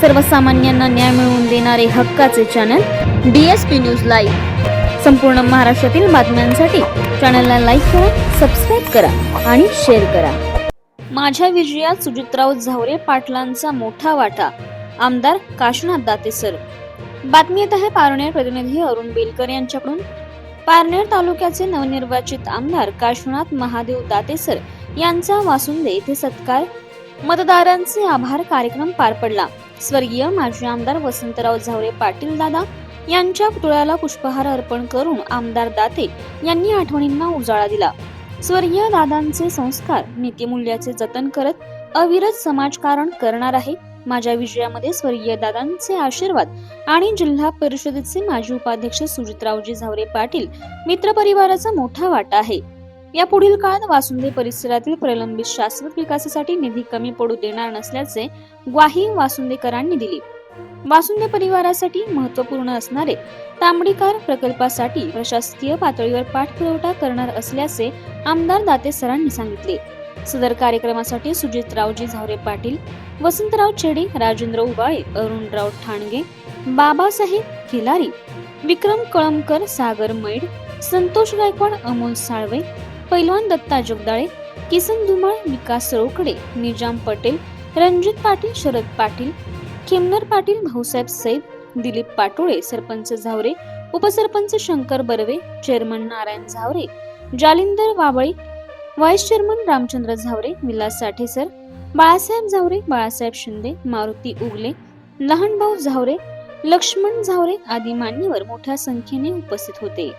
सर्वसामान्यांना न्याय मिळवून देणारे हक्काचे channel D S P news live संपूर्ण महाराष्ट्रातील बातम्यांसाठी चॅनलला लाईक करा सबस्क्राईब करा आणि शेअर करा. माझ्या विजयात सुजितराव झावरे पाटलांचा मोठा वाटा. आमदार काशनाथ दाते सर बातमी येत आहे पारनेर प्रतिनिधी अरुण बेलकर यांच्याकडून. पारनेर तालुक्याचे नवनिर्वाचित आमदार काशनाथ महादेव दातेसर यांचा वासुंदे येथे सत्कार. मतदारांचे आभार कार्यक्रम पार पडला. स्वर्गीय माजी आमदार वसंतराव झावरे पाटील दादा यांच्या पुतळ्याला पुष्पहार अर्पण करून आमदार दाते यांनी आठवणींना उजाळा दिला. स्वर्गीय दादांचे संस्कार नीतिमूल्याचे जतन करत अविरत समाजकारण करणार आहे माझ्या विजयामध्ये स्वर्गीय दादांचे आशीर्वाद आणि जिल्हा परिषदेचे माजी उपाध्यक्ष सुजितरावजी झावरे पाटील मित्रपरिवाराचा मोठा वाटा आहे. या पुढील काळात वासुंदे परिसरातील प्रलंबित शाश्वत विकासासाठी निधी कमी पडू देणार नसल्याचे ग्वाही वासुंदेकरांनी दिली. वासुंदे परिवारासाठी महत्त्वपूर्ण असणारे तांबडीकार प्रकल्पासाठी प्रशासकीय पातळीवर पाठपुरवठा करणार असल्याचे आमदार दाते सरांनी सांगितले. सदर कार्यक्रमासाठी सुजितरावजी झावरे पाटील वसंतराव छेडे राजेंद्र उबाळे अरुणराव ठाणगे बाबासाहेब खिलारी विक्रम कळमकर सागर मैड संतोष गायकवाड अमोल साळवे पैलवान Datta Jagdale Kisan Dhumal Vikas Rokade Nizam Patel Ranjit Patil Sharad Patil Khemnar Patil Bhausaheb Said Dilip Patole sarpanch Zaware upsarpanch Shankar Barve chairman Narayan Zaware Jalindar Wable vice chairman Ramchandra Zaware Vilas साठेसर Balasaheb Zaware Balasaheb Shinde Maruti Ugale Lahanbhau Zaware Laxman Zaware आदी मान्यवर मोठ्या संख्येने उपस्थित होते.